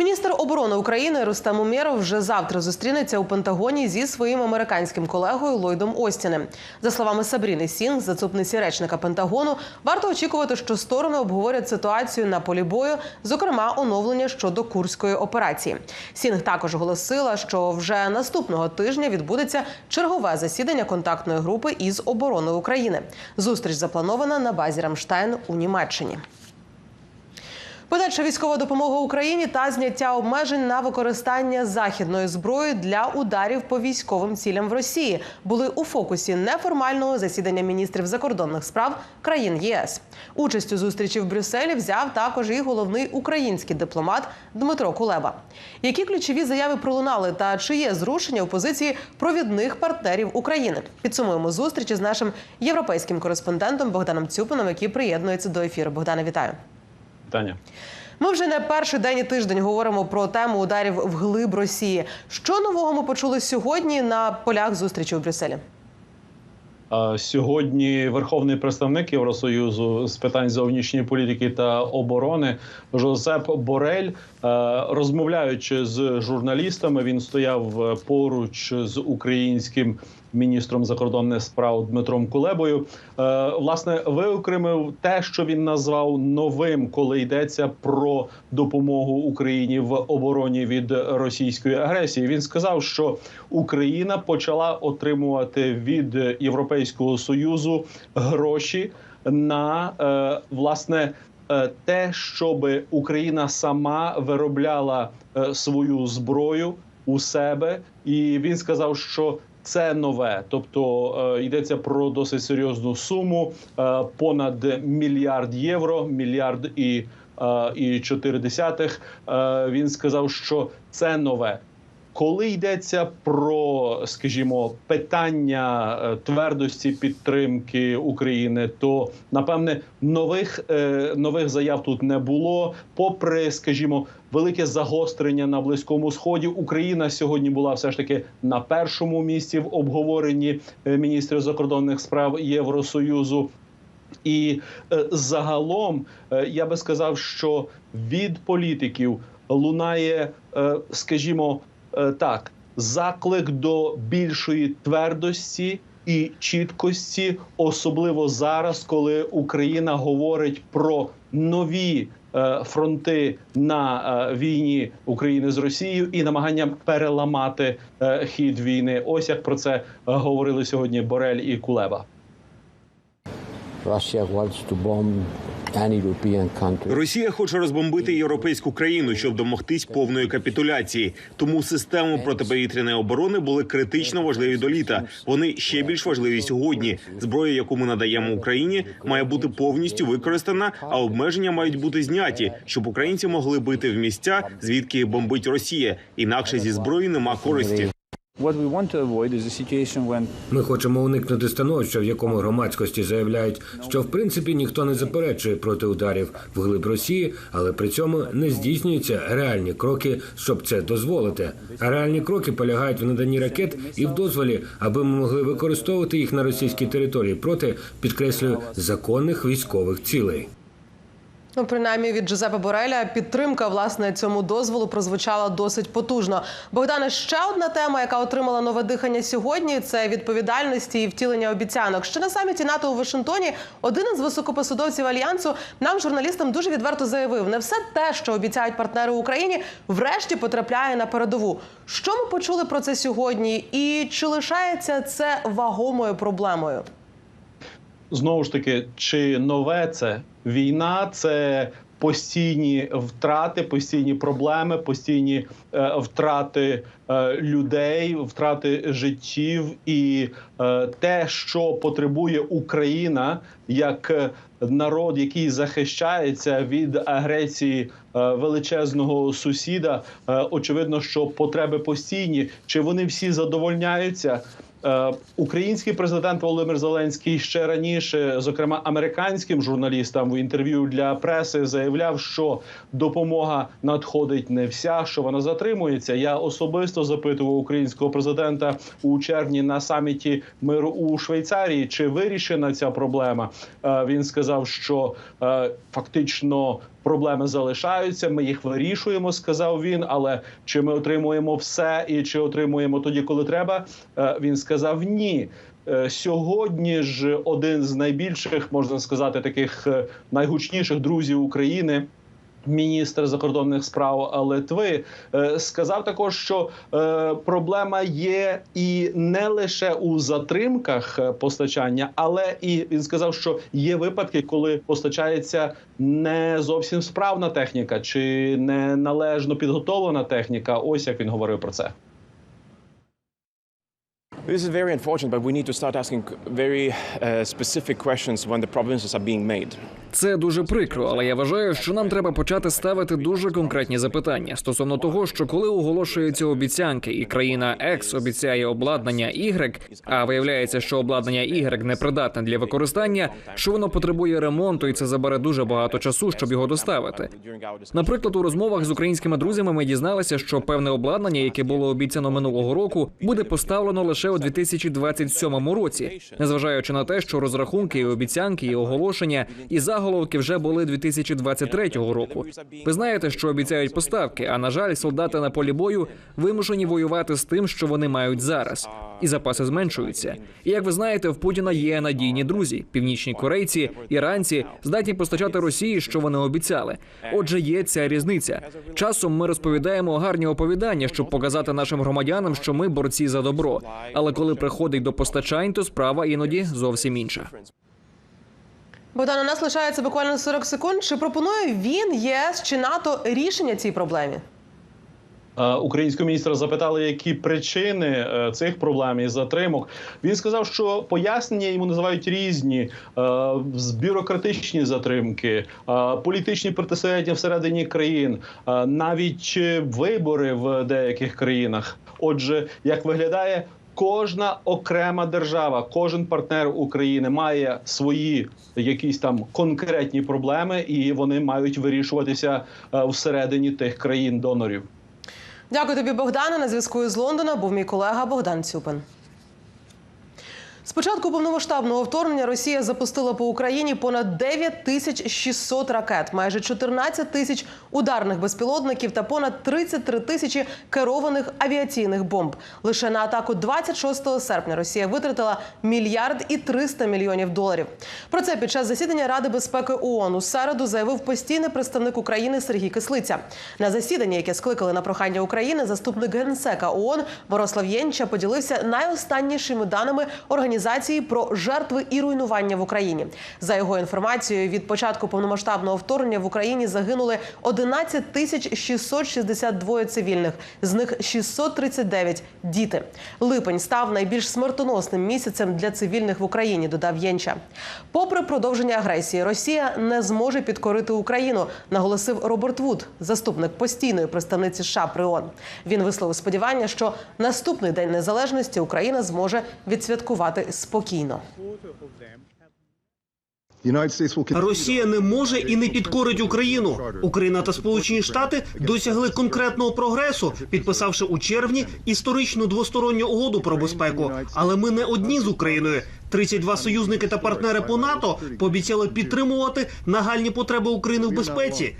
Міністр оборони України Рустем Умєров вже завтра зустрінеться у Пентагоні зі своїм американським колегою Ллойдом Остіним. За словами Сабріни Сінг, заступниці речника Пентагону, варто очікувати, що сторони обговорять ситуацію на полі бою, зокрема оновлення щодо курської операції. Сінг також оголосила, що вже наступного тижня відбудеться чергове засідання контактної групи із оборони України. Зустріч запланована на базі Рамштайн у Німеччині. Подальша військова допомога Україні та зняття обмежень на використання західної зброї для ударів по військовим цілям в Росії були у фокусі неформального засідання міністрів закордонних справ країн ЄС. Участь у зустрічі в Брюсселі взяв також і головний український дипломат Дмитро Кулеба. Які ключові заяви пролунали та чи є зрушення у позиції провідних партнерів України? Підсумуємо зустрічі з нашим європейським кореспондентом Богданом Цюпином, який приєднується до ефіру. Богдане, вітаю. Таня. Ми вже не перший день і тиждень говоримо про тему ударів в глиб Росії. Що нового ми почули сьогодні на полях зустрічі у Брюсселі? Сьогодні верховний представник Євросоюзу з питань зовнішньої політики та оборони Жозеп Борель, розмовляючи з журналістами, він стояв поруч з українським міністром закордонних справ Дмитром Кулебою. Е, Власне, виокремив те, що він назвав новим, коли йдеться про допомогу Україні в обороні від російської агресії. Він сказав, що Україна почала отримувати від Європейського союзу гроші на е, власне. е, Те, щоб Україна сама виробляла свою зброю у себе, і він сказав, що це нове, тобто е, йдеться про досить серйозну суму е, понад мільярд євро, мільярд і, е, і чотири десятих. Він сказав, що це нове. Коли йдеться про, скажімо, питання е, твердості підтримки України, то напевне нових е, нових заяв тут не було. Попри, скажімо, велике загострення на близькому сході, Україна сьогодні була все ж таки на першому місці в обговоренні е, міністрів закордонних справ Євросоюзу. І загалом я би сказав, що від політиків лунає, скажімо, так, заклик до більшої твердості і чіткості, особливо зараз, коли Україна говорить про нові. е, Фронти на е, війні України з Росією і намагання переламати е, хід війни. Ось як про це е, говорили сьогодні Борель і Кулеба. Russia wants to. Росія хоче розбомбити європейську країну, щоб домогтись повної капітуляції. Тому системи протиповітряної оборони були критично важливі до літа. Вони ще більш важливі сьогодні. Зброя, яку ми надаємо Україні, має бути повністю використана, а обмеження мають бути зняті, щоб українці могли бити в місця, звідки бомбить Росія. Інакше зі зброї нема користі. Ми хочемо уникнути становища, в якому громадськості заявляють, що в принципі ніхто не заперечує проти ударів в глиб Росії, але при цьому не здійснюються реальні кроки, щоб це дозволити. А реальні кроки полягають в наданні ракет і в дозволі, аби ми могли використовувати їх на російській території проти підкреслюю законних військових цілей. Ну, принаймні від Джозепа Бореля підтримка власне цьому дозволу прозвучала досить потужно. Богдане, ще одна тема, яка отримала нове дихання сьогодні, це відповідальності і втілення обіцянок. Ще на саміті НАТО у Вашингтоні один із високопосадовців альянсу нам, журналістам, дуже відверто заявив: не все те, що обіцяють партнери Україні, врешті потрапляє на передову. Що ми почули про це сьогодні? І чи лишається це вагомою проблемою? Знову ж таки, чи нове це війна, це постійні втрати, постійні проблеми, постійні е, втрати е, людей, втрати життів, і е, те, що потребує Україна як е, народ, який захищається від агресії е, величезного сусіда. Е, очевидно, що потреби постійні, чи вони всі задовольняються? Е, Український президент Володимир Зеленський ще раніше, зокрема американським журналістам в інтерв'ю для преси, заявляв, що допомога надходить не вся, що вона затримується. Я особисто запитував українського президента у червні на саміті миру у Швейцарії, чи вирішена ця проблема. Е, Він сказав, що е, фактично. Проблеми залишаються. Ми їх вирішуємо, сказав він. Але чи ми отримуємо все і чи отримуємо тоді, коли треба? Е, Він сказав ні. Е, Сьогодні ж один з найбільших, можна сказати, таких е, найгучніших друзів України. Міністр закордонних справ Литви е, сказав також, що е, проблема є і не лише у затримках е, постачання, але і він сказав, що є випадки, коли постачається не зовсім справна техніка чи не належно підготовлена техніка. Ось як він говорив про це. This is very unfortunate, but we need to start asking very uh, specific questions when the promises are being made. Це дуже прикро, але я вважаю, що нам треба почати ставити дуже конкретні запитання стосовно того, що коли оголошуються обіцянки, і країна X обіцяє обладнання Y, а виявляється, що обладнання Y непридатне для використання, що воно потребує ремонту, і це забере дуже багато часу, щоб його доставити. Наприклад, у розмовах з українськими друзями ми дізналися, що певне обладнання, яке було обіцяно минулого року, буде поставлено лише у 2027 році, незважаючи на те, що розрахунки, і обіцянки, і оголошення, і заголовки вже були 2023 року. Ви знаєте, що обіцяють поставки, а на жаль, солдати на полі бою вимушені воювати з тим, що вони мають зараз, і запаси зменшуються. І як ви знаєте, в Путіна є надійні друзі, північні корейці, іранці здатні постачати Росії, що вони обіцяли. Отже, є ця різниця. Часом ми розповідаємо гарні оповідання, щоб показати нашим громадянам, що ми борці за добро. Але коли приходить до постачань, то справа іноді зовсім інша. Богдан, у нас лишається буквально 40 секунд. Чи пропонує він ЄС чи НАТО рішення цій проблемі? Е, Українського міністра запитали, які причини е, цих проблем і затримок. Він сказав, що пояснення йому називають різні: е, бюрократичні затримки, політичні протистояння всередині країн, навіть вибори в деяких країнах. Отже, як виглядає. Кожна окрема держава, кожен партнер України має свої якісь там конкретні проблеми, і вони мають вирішуватися е, всередині тих країн-донорів. Дякую тобі, Богдане. На зв'язку із Лондона був мій колега Богдан Цюпин. З початку повномасштабного вторгнення Росія запустила по Україні понад 9 тисяч 600 ракет, майже 14 тисяч ударних безпілотників та понад 33 тисячі керованих авіаційних бомб. Лише на атаку 26 серпня Росія витратила мільярд і 300 мільйонів доларів. Про це під час засідання Ради безпеки ООН у середу заявив постійний представник України Сергій Кислиця. На засіданні, яке скликали на прохання України, заступник генсека ООН Борислав Єнча поділився найостаннішими даними організації про жертви і руйнування в Україні. За його інформацією, від початку повномасштабного вторгнення в Україні загинули 11 тисяч 662 цивільних, з них 639 – діти. Липень став найбільш смертоносним місяцем для цивільних в Україні. Додав Єнча. Попри продовження агресії, Росія не зможе підкорити Україну, наголосив Роберт Вуд, заступник постійної представниці США при ООН. Він висловив сподівання, що наступний день незалежності Україна зможе відсвяткувати спокійно. Росія не може і не підкорить Україну. Україна та Сполучені Штати досягли конкретного прогресу, підписавши у червні історичну двосторонню угоду про безпеку. Але ми не одні з Україною. 32 союзники та партнери по НАТО пообіцяли підтримувати нагальні потреби України в безпеці.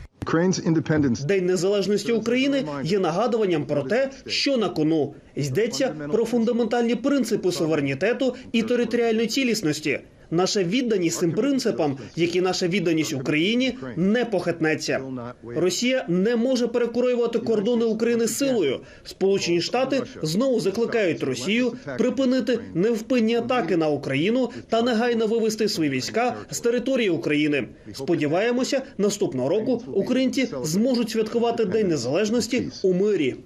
День незалежності України є нагадуванням про те, що на кону йдеться про фундаментальні принципи суверенітету і територіальної цілісності. Наша відданість цим принципам, як і наша відданість Україні, не похитнеться. Росія не може перекроювати кордони України силою. Сполучені Штати знову закликають Росію припинити невпинні атаки на Україну та негайно вивести свої війська з території України. Сподіваємося, наступного року українці зможуть святкувати День Незалежності у мирі.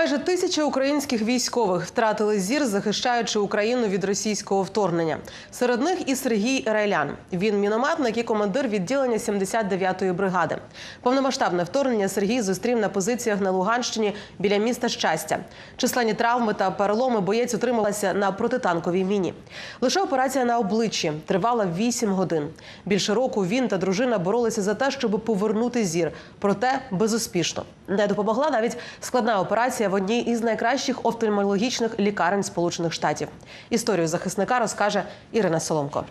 Майже тисяча українських військових втратили зір, захищаючи Україну від російського вторгнення. Серед них і Сергій Райлян. Він мінометник і командир відділення 79-ї бригади. Повномасштабне вторгнення Сергій зустрів на позиціях на Луганщині біля міста Щастя. Численні травми та переломи боєць утрималася на протитанковій міні. Лише операція на обличчі тривала 8 годин. Більше року він та дружина боролися за те, щоб повернути зір, проте безуспішно. Не допомогла навіть складна операція в одній із найкращих офтальмологічних лікарень Сполучених Штатів. Історію захисника розкаже Ірина Соломко.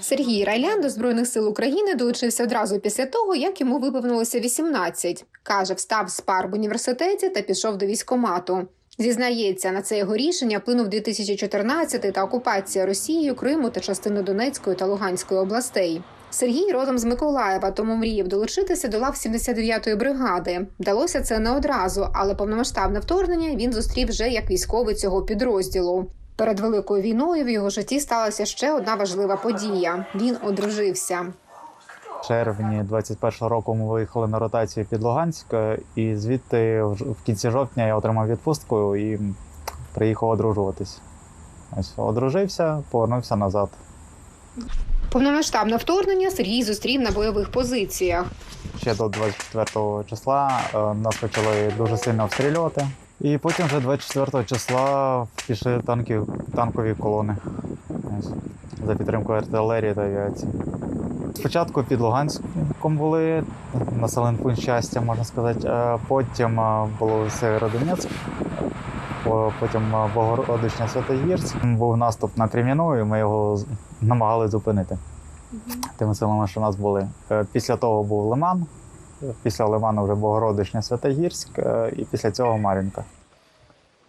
Сергій Райлян до Збройних сил України долучився одразу після того, як йому виповнилося 18. Каже, встав з пар в університеті та пішов до військомату. Зізнається, на це його рішення вплинув 2014 та окупація Росією Криму та частини Донецької та Луганської областей. Сергій родом з Миколаєва, тому мріяв долучитися до лав 79-ї бригади. Вдалося це не одразу, але повномасштабне вторгнення він зустрів вже як військовий цього підрозділу. Перед великою війною в його житті сталася ще одна важлива подія. Він одружився. В червні 21-го року ми виїхали на ротацію під Луганськ, е, і звідти в кінці жовтня я отримав відпустку і приїхав одружуватись. Ось одружився, повернувся назад. Повномасштабне вторгнення Сергій зустрів на бойових позиціях. Ще до 24 числа е, нас почали дуже сильно обстрілювати. І потім вже 24 числа пішли танки, танкові колони за підтримкою артилерії та авіації. Спочатку під Луганськом були населений пункт щастя, можна сказати. е, Потім е, було Северодонецьк, потім е, Богородичня Святогірськ. Був наступ на Крем'яну, і ми його з- намагали зупинити тими силами, що в нас були. Е, Після того був Лиман, після Лиману вже Богородичня Святогірськ, е, і після цього Мар'їнка.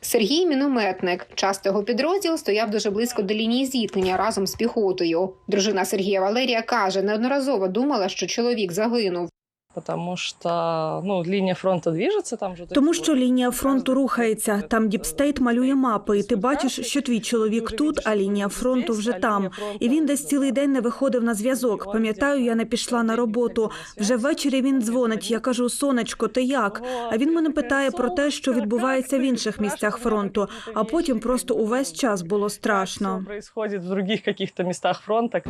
Сергій мінометник. Часто його підрозділ стояв дуже близько до лінії зіткнення разом з піхотою. Дружина Сергія Валерія каже, неодноразово думала, що чоловік загинув. Потому что ну, линия фронта движется, там же... Тому що лінія фронту рухається. Там Діпстейт малює мапи, і ти бачиш, що твій чоловік тут, а лінія фронту вже там. І він десь цілий день не виходив на зв'язок. Пам'ятаю, я не пішла на роботу. Вже ввечері він дзвонить. Я кажу: сонечко, ти як? А він мене питає про те, що відбувається в інших місцях фронту. А потім просто увесь час було страшно. происходит в других каких-то местах фронта.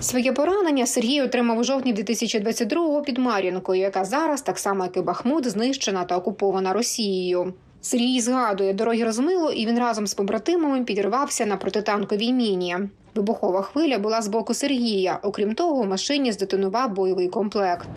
Своє поранення Сергій отримав у жовтні 2022-го під Мар'їнкою, яка зараз, так само як і Бахмут, знищена та окупована Росією. Сергій згадує, дороги розмило, і він разом з побратимами підірвався на протитанковій міні. Вибухова хвиля була з боку Сергія. Окрім того, у машині здетонував бойовий комплект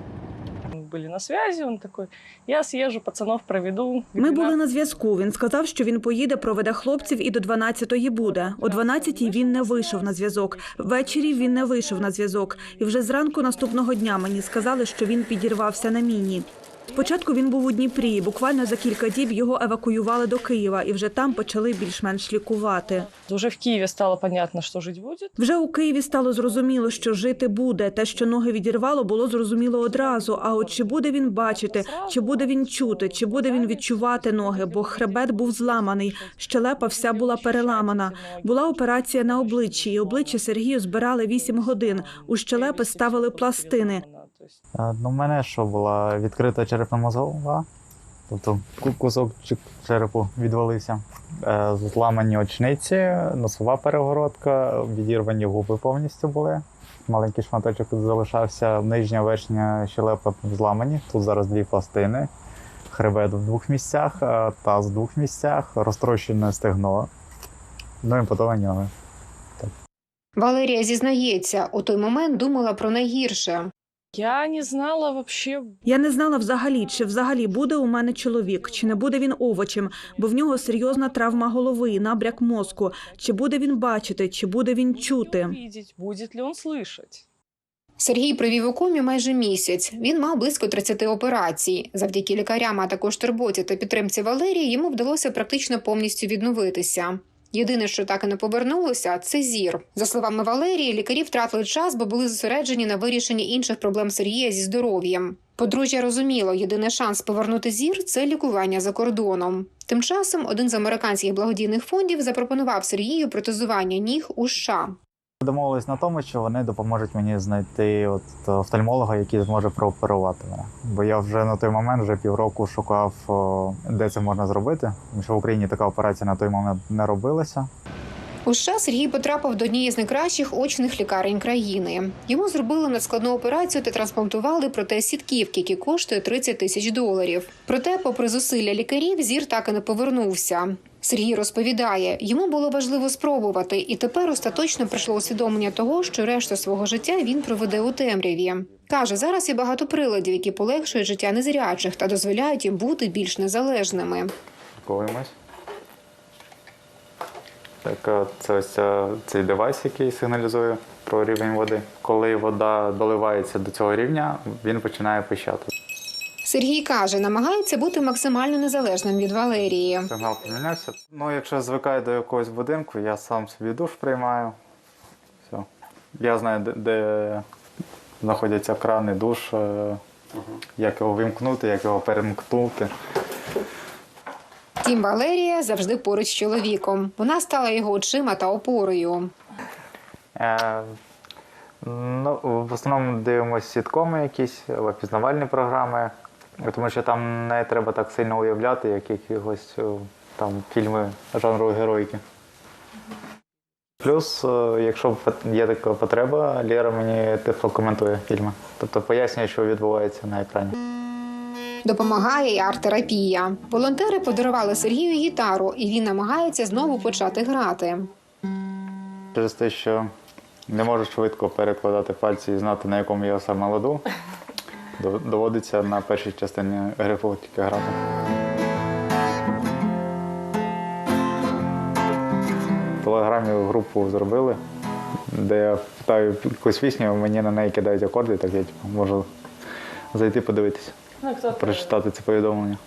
Мы были на связи, он такой, я съезжу, пацанов проведу. Ми були на зв'язку. Він сказав, що він поїде, проведе хлопців і до 12-ї буде. О 12-й він не вийшов на зв'язок. Ввечері він не вийшов на зв'язок. І вже зранку наступного дня мені сказали, що він підірвався на міні. Спочатку він був у Дніпрі. Буквально за кілька діб його евакуювали до Києва, і вже там почали більш-менш лікувати. Уже в Киеве стало понятно, что жить будет. Вже у Києві стало зрозуміло, що жити буде. Те, що ноги відірвало, було зрозуміло одразу. А от чи буде він бачити, чи буде він чути, чи буде він відчувати ноги, бо хребет був зламаний, щелепа вся була переламана. Була операція на обличчі, і обличчя Сергію збирали 8 годин. У щелепи ставили пластини. Е, Ну, в мене що була відкрита черепно-мозгова, тобто кусок черепу відвалився. Е, Зламані очниці, носова перегородка, відірвані губи повністю були. Маленький шматочок залишався, нижня верхня щелепа зламані. Тут зараз дві пластини. Хребет в двох місцях, е, таз в двох місцях, розтрощене стегно. Ну і потім ноги. Валерія зізнається, у той момент думала про найгірше. Я не знала вообще... Я не знала взагалі, чи взагалі буде у мене чоловік, чи не буде він овочем, бо в нього серйозна травма голови, набряк мозку. Чи буде він бачити, чи буде він чути. Видеть, будет ли он слышать. Сергій провів у комі майже місяць. Він мав близько 30 операцій. Завдяки лікарям, а також турботі та підтримці Валерії, йому вдалося практично повністю відновитися. Єдине, що так і не повернулося, це зір. За словами Валерії, лікарі втратили час, бо були зосереджені на вирішенні інших проблем Сергія зі здоров'ям. Подружжя розуміло, єдиний шанс повернути зір це лікування за кордоном. Тим часом один з американських благодійних фондів запропонував Сергію протезування ніг у США. Домовились на тому, що вони допоможуть мені знайти от офтальмолога, який зможе прооперувати мене. Бо я вже на той момент вже півроку шукав, де це можна зробити. Тому що в Україні така операція на той момент не робилася. У США Сергій потрапив до однієї з найкращих очних лікарень країни. Йому зробили надскладну операцію та трансплантували протез сітківки, який коштує 30 тисяч доларів. Проте, попри зусилля лікарів, зір так і не повернувся. Сергій розповідає, йому було важливо спробувати, і тепер остаточно прийшло усвідомлення того, що решту свого життя він проведе у темряві. Каже, зараз є багато приладів, які полегшують життя незрячих та дозволяють їм бути більш незалежними. Колимось. Так, це ось цей девайс, який сигналізує про рівень води. Коли вода доливається до цього рівня, він починає пищати. Сергій каже, намагається бути максимально незалежним від Валерії. Сигнал помінявся. Ну, якщо звикаю до якогось будинку, я сам собі душ приймаю. Все. Я знаю, де, де знаходяться крани, душ, е, як його вимкнути, як його перемкнути. Тім Валерія завжди поруч з чоловіком. Вона стала його очима та опорою. Е, ну, в основному дивимося сіткоми якісь, або пізнавальні програми, тому що там не треба так сильно уявляти, як якихось там фільми жанру героїки. Плюс, е, якщо є така потреба, Лєра мені тифлокоментує фільми. Тобто пояснює, що відбувається на екрані. Допомагає і арт-терапія. Волонтери подарували Сергію гітару, і він намагається знову почати грати. Через те, що не можу швидко перекладати пальці і знати, на якому я саме ладу, доводиться на першій частині грифу тільки грати. В телеграмі групу зробили, де я питаю якусь пісню, мені на неї кидають акорди, так я типу, можу зайти подивитися, Ну, прочитати це повідомлення.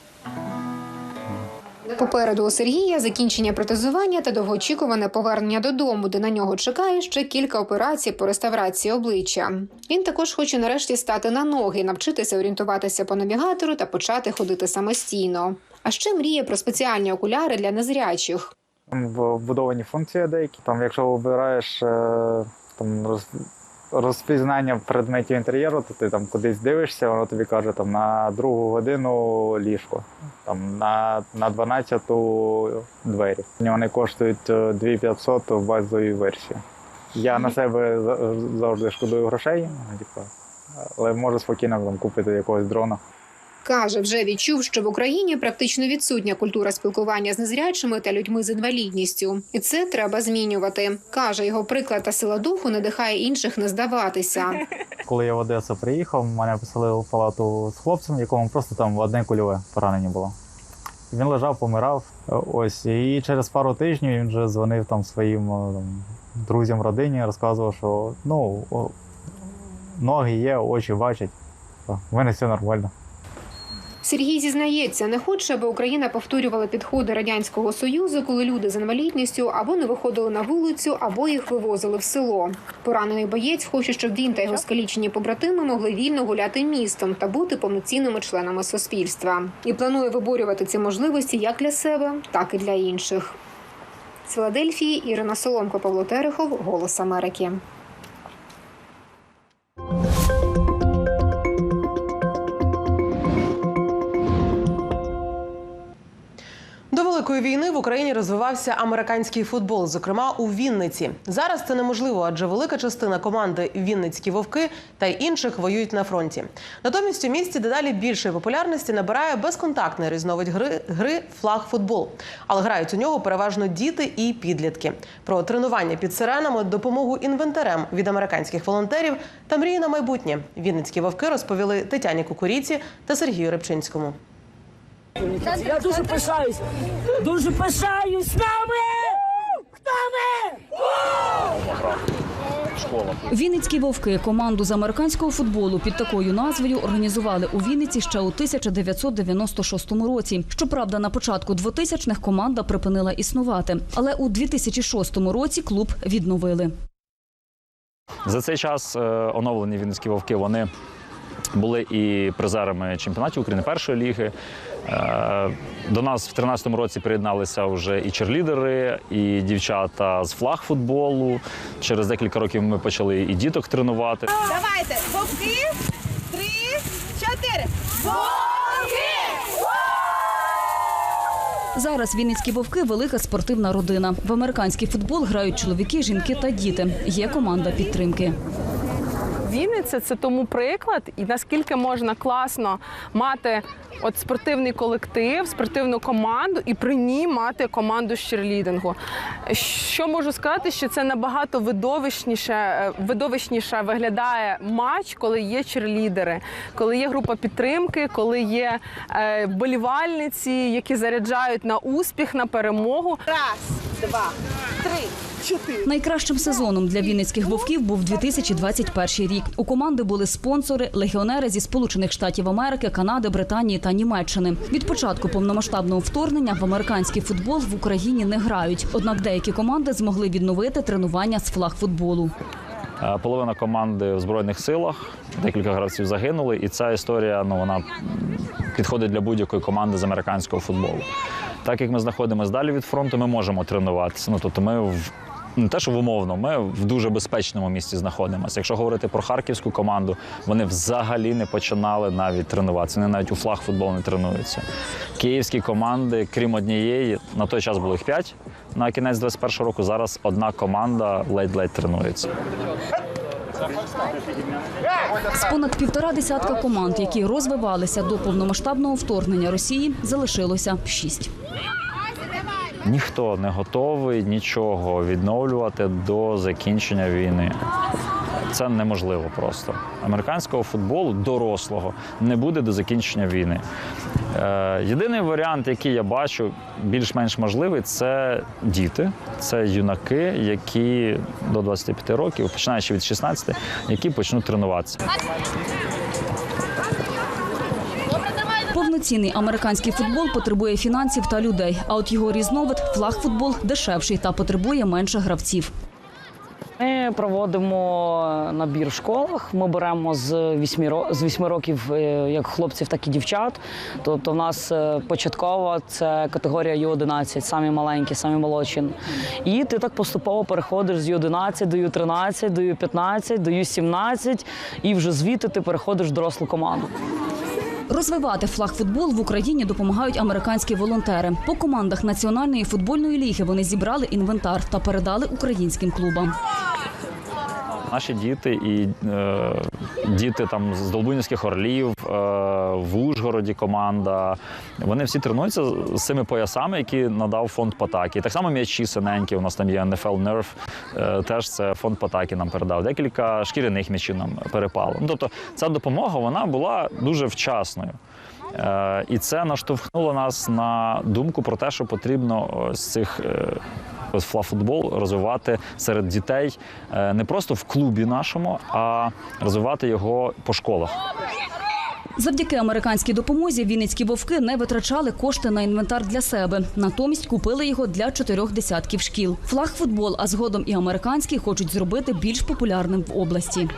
Попереду у Сергія закінчення протезування та довгоочікуване повернення додому, де на нього чекає ще кілька операцій по реставрації обличчя. Він також хоче нарешті стати на ноги, навчитися орієнтуватися по навігатору та почати ходити самостійно. А ще мріє про спеціальні окуляри для незрячих. Вбудовані функції деякі. Там, якщо обираєш е, там, роз, розпізнання предметів інтер'єру, то ти там кудись дивишся, воно тобі каже там, на другу годину ліжко, там, на, на 12-ту двері. Вони коштують е, 2500 в базовій версії. Я на себе за- завжди шкодую грошей, типу, але можу спокійно там, купити якогось дрона. Каже, вже відчув, що в Україні практично відсутня культура спілкування з незрячими та людьми з інвалідністю, і це треба змінювати. каже його приклад та сила духу надихає інших не здаватися. Коли я в Одесу приїхав, мене поселили в палату з хлопцем, якому просто там одне кульове поранення було. Він лежав, помирав. Ось і через пару тижнів він вже дзвонив там своїм там, друзям, родині, розказував, що ну ноги є, очі бачать. В мене все нормально. Сергій зізнається, не хоче, аби Україна повторювала підходи радянського союзу, коли люди з інвалідністю або не виходили на вулицю, або їх вивозили в село. Поранений боєць хоче, щоб він та його скалічені побратими могли вільно гуляти містом та бути повноцінними членами суспільства. І планує виборювати ці можливості як для себе, так і для інших. З Філадельфії Ірина Соломко, Павло Терехов, Голос Америки. Великої війни в Україні розвивався американський футбол, зокрема у Вінниці. Зараз це неможливо, адже велика частина команди Вінницькі вовки та й інших воюють на фронті. Натомість у місті дедалі більшої популярності набирає безконтактний різновид гри гри флаг-футбол. Але грають у нього переважно діти і підлітки. Про тренування під сиренами, допомогу інвентарем від американських волонтерів та мрії на майбутнє. Вінницькі вовки розповіли Тетяні Кукуріці та Сергію Рибчинському. Я дуже пишаюсь, дуже пишаюсь нами! Хто ми? Вінницькі вовки команду з американського футболу під такою назвою організували у Вінниці ще у 1996 році. Щоправда, на початку 2000-х команда припинила існувати, але у 2006 році клуб відновили. За цей час е, оновлені вінницькі вовки вони Були і призерами чемпіонатів України першої ліги. Е, До нас в 2013 році приєдналися вже і черлідери, і дівчата з флаг футболу. Через декілька років ми почали і діток тренувати. Давайте, вовки, три, чотири. Вовки! Зараз вінницькі вовки велика спортивна родина. В американський футбол грають чоловіки, жінки та діти. Є команда підтримки. Вінниця це тому приклад, і наскільки можна класно мати от спортивний колектив, спортивну команду, і при ній мати команду з черлідингу. Що можу сказати, що це набагато видовищніше, е, видовищніше виглядає матч, коли є черлідери, коли є група підтримки, коли є е, вболівальниці, які заряджають на успіх, на перемогу. Раз, два, три. Найкращим сезоном для вінницьких вовків був 2021 рік. У команди були спонсори, легіонери зі Сполучених Штатів Америки, Канади, Британії та Німеччини. Від початку повномасштабного вторгнення в американський футбол в Україні не грають. Однак деякі команди змогли відновити тренування з флаг футболу. Е, Половина команди в збройних силах, декілька гравців загинули, і ця історія ну вона підходить для будь-якої команди з американського футболу. Так як ми знаходимося далі від фронту, ми можемо тренуватися. Ну тобто, ми в не те, що в умовно, ми в дуже безпечному місці знаходимося. Якщо говорити про харківську команду, вони взагалі не починали навіть тренуватися. Вони навіть у флаг футбол не тренуються. Київські команди, крім однієї, на той час було їх п'ять. На кінець 21 року зараз одна команда ледь-ледь тренується. З понад півтора десятка команд, які розвивалися до повномасштабного вторгнення Росії, залишилося шість. Ніхто не готовий нічого відновлювати до закінчення війни. Це неможливо просто. Американського футболу дорослого не буде до закінчення війни. Е, єдиний варіант, який я бачу більш-менш можливий, це діти, це юнаки, які до 25 років, починаючи від 16, які почнуть тренуватися. Повноцінний американський футбол потребує фінансів та людей. А от його різновид флаг футбол дешевший та потребує менше гравців. Ми проводимо набір в школах. Ми беремо з 8, ро- з 8 років е, як хлопців, так і дівчат. Тобто, в нас е, початкова це категорія Ю-11, самі маленькі, самі молодші. І ти так поступово переходиш з Ю-11 до Ю-13, до Ю-15, до Ю-17, і вже звідти ти переходиш в дорослу команду. Розвивати флаг футбол в Україні допомагають американські волонтери. По командах національної футбольної ліги вони зібрали інвентар та передали українським клубам. Наші діти і е, діти там з Долбунівських орлів, е, в Ужгороді команда. Вони всі тренуються з цими поясами, які надав фонд Патакі. Так само м'ячі синенькі. У нас там є NFL Nerf, е, теж це фонд Патакі нам передав. Декілька шкіряних м'ячів нам перепало. Ну, тобто ця допомога вона була дуже вчасною. Е, І це наштовхнуло нас на думку про те, що потрібно ось цих е, флафутбол розвивати серед дітей е, не просто в клубі нашому, а розвивати його по школах. Завдяки американській допомозі вінницькі вовки не витрачали кошти на інвентар для себе. Натомість купили його для чотирьох десятків шкіл. Флаг футбол, а згодом і американський хочуть зробити більш популярним в області.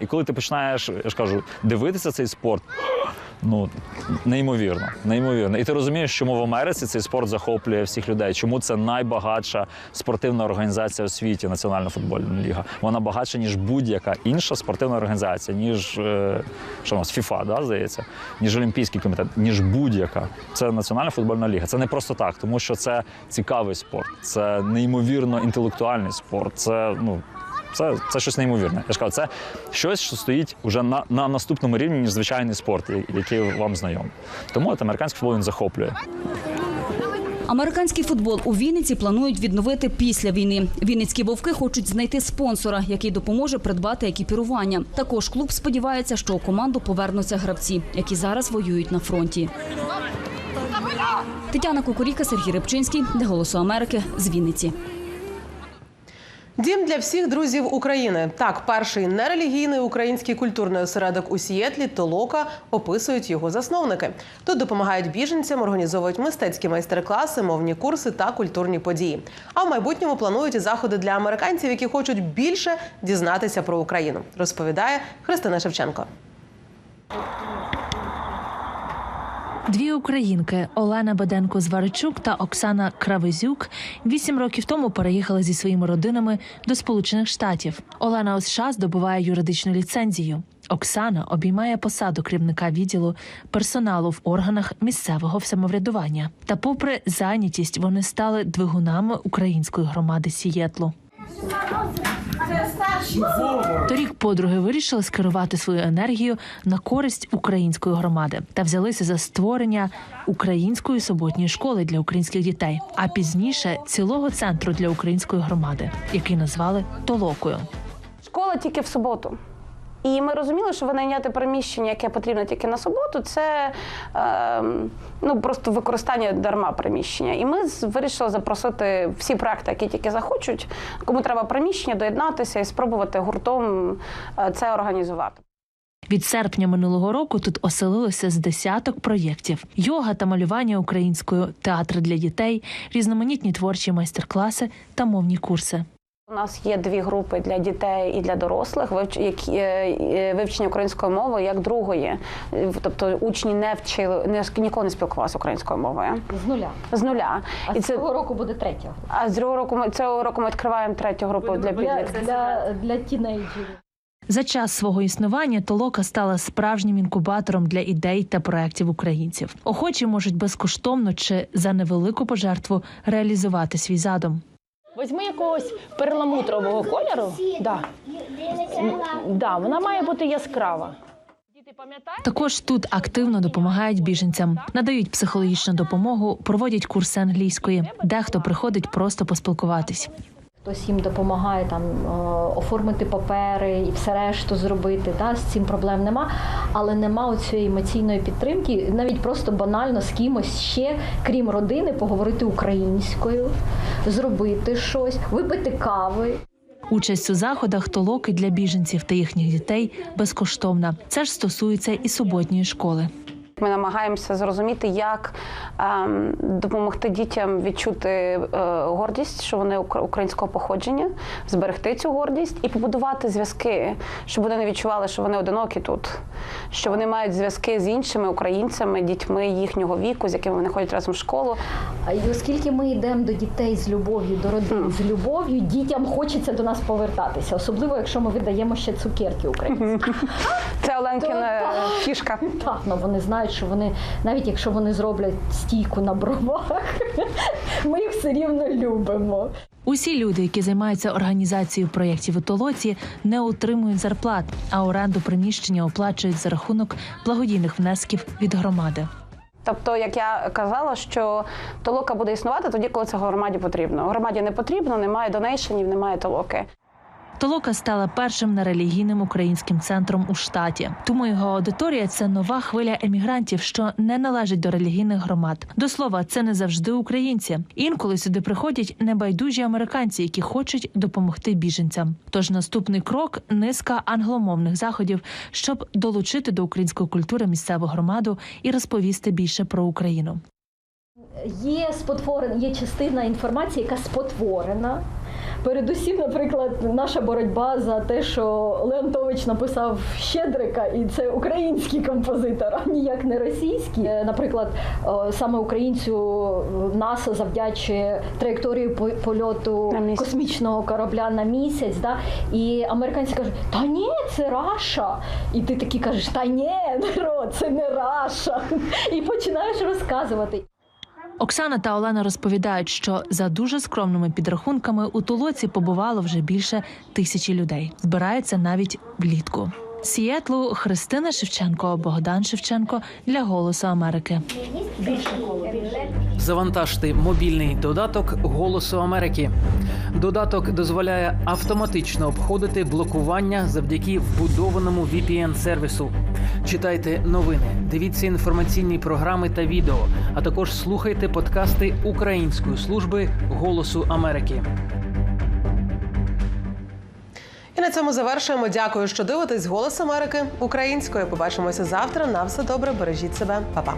І коли ти починаєш, я ж кажу, дивитися цей спорт, ну неймовірно, неймовірно. І ти розумієш, чому в Америці цей спорт захоплює всіх людей, чому це найбагатша спортивна організація у світі, Національна футбольна ліга. Вона багатша, ніж будь-яка інша спортивна організація, ніж е, що у нас FIFA, да, здається, ніж Олімпійський комітет, ніж будь-яка. Це Національна футбольна ліга. Це не просто так, тому що це цікавий спорт, це неймовірно інтелектуальний спорт. Це ну. Це, це щось неймовірне. Я ж кажу, це щось, що стоїть уже на, на наступному рівні, ніж звичайний спорт, який вам знайомий. Тому от американський футбол він захоплює. Американський футбол у Вінниці планують відновити після війни. Вінницькі вовки хочуть знайти спонсора, який допоможе придбати екіпірування. Також клуб сподівається, що у команду повернуться гравці, які зараз воюють на фронті. Тетяна Кукуріка, Сергій Рибчинський, для Голосу Америки з Вінниці. Дім для всіх друзів України. Так, перший нерелігійний український культурний осередок у Сієтлі Толока описують його засновники. Тут допомагають біженцям, організовують мистецькі майстер-класи, мовні курси та культурні події. А в майбутньому планують і заходи для американців, які хочуть більше дізнатися про Україну. Розповідає Христина Шевченко. Дві українки Олена Беденко Зваричук та Оксана Кравезюк вісім років тому переїхали зі своїми родинами до Сполучених Штатів. Олена у США здобуває юридичну ліцензію. Оксана обіймає посаду керівника відділу персоналу в органах місцевого самоврядування. Та, попри зайнятість, вони стали двигунами української громади Сієтлу. Торік подруги вирішили скерувати свою енергію на користь української громади та взялися за створення української суботньої школи для українських дітей, а пізніше цілого центру для української громади, який назвали Толокою. Школа тільки в суботу. І ми розуміли, що винайняти приміщення, яке потрібно тільки на суботу, це е, ну, просто використання дарма приміщення. І ми вирішили запросити всі проекти, які тільки захочуть, кому треба приміщення, доєднатися і спробувати гуртом е, це організувати. Від серпня минулого року тут оселилося з десяток проєктів: йога та малювання українською, театр для дітей, різноманітні творчі майстер-класи та мовні курси. У нас є дві групи для дітей і для дорослих, е, е, вивчення української мови як другої. Тобто учні не вчили, не ніколи не спілкувалися українською мовою. З нуля. З нуля. А цього року буде третя. А з цього року ми цього року ми відкриваємо третю групу для Для, підлітків. для, для тінейджерів. За час свого існування Толока стала справжнім інкубатором для ідей та проєктів українців. Охочі можуть безкоштовно чи за невелику пожертву реалізувати свій задум. Візьми якогось перламутрового кольору. Да. Да, вона має бути яскрава. Також тут активно допомагають біженцям, надають психологічну допомогу, проводять курси англійської. Дехто приходить просто поспілкуватись. Хтось їм допомагає там е, оформити папери і все решту зробити. Да? З цим проблем нема. Але нема цієї емоційної підтримки, навіть просто банально з кимось ще, крім родини, поговорити українською, зробити щось, випити кави. Участь у заходах толоки для біженців та їхніх дітей безкоштовна. Це ж стосується і суботньої школи. Ми намагаємося зрозуміти, як ем, допомогти дітям відчути е, гордість, що вони українського походження, зберегти цю гордість і побудувати зв'язки, щоб вони не відчували, що вони одинокі тут, що вони мають зв'язки з іншими українцями, дітьми їхнього віку, з якими вони ходять разом в школу. І оскільки ми йдемо до дітей з любов'ю, до родин з любов'ю, дітям хочеться до нас повертатися, особливо якщо ми видаємо ще цукерки українські. Це Оленкіна фішка. Так, ну вони знають, що вони, навіть якщо вони зроблять стійку на бровах, ми їх все рівно любимо. Усі люди, які займаються організацією проєктів у Толоці, не отримують зарплат, а оренду приміщення оплачують за рахунок благодійних внесків від громади. Тобто, як я казала, що толока буде існувати тоді, коли це громаді потрібно. Громаді не потрібно, немає донейшенів, немає толоки. Толока стала першим нерелігійним українським центром у штаті. Тому його аудиторія це нова хвиля емігрантів, що не належить до релігійних громад. До слова, це не завжди українці. Інколи сюди приходять небайдужі американці, які хочуть допомогти біженцям. Тож наступний крок низка англомовних заходів, щоб долучити до української культури місцеву громаду і розповісти більше про Україну. Є спотворена, є частина інформації, яка спотворена. Передусім, наприклад, наша боротьба за те, що Леонтович написав Щедрика, і це український композитор, а ніяк не російський. Е, Наприклад, саме українцю НАСА завдячує траєкторію польоту космічного корабля на місяць. Да? І американці кажуть, та ні, це Раша. І ти такий кажеш, та ні, народ, це не Раша. І починаєш розказувати. Оксана та Олена розповідають, що за дуже скромними підрахунками у Толоці побувало вже більше тисячі людей. Збираються навіть влітку. З Сієтлу Христина Шевченко, Богдан Шевченко для Голосу Америки. Завантажте мобільний додаток Голосу Америки. Додаток дозволяє автоматично обходити блокування завдяки вбудованому VPN-сервісу. Читайте новини, дивіться інформаційні програми та відео, а також слухайте подкасти Української служби Голосу Америки. І на цьому завершуємо. Дякую, що дивитесь Голос Америки українською. Побачимося завтра. На все добре. Бережіть себе, Па-па.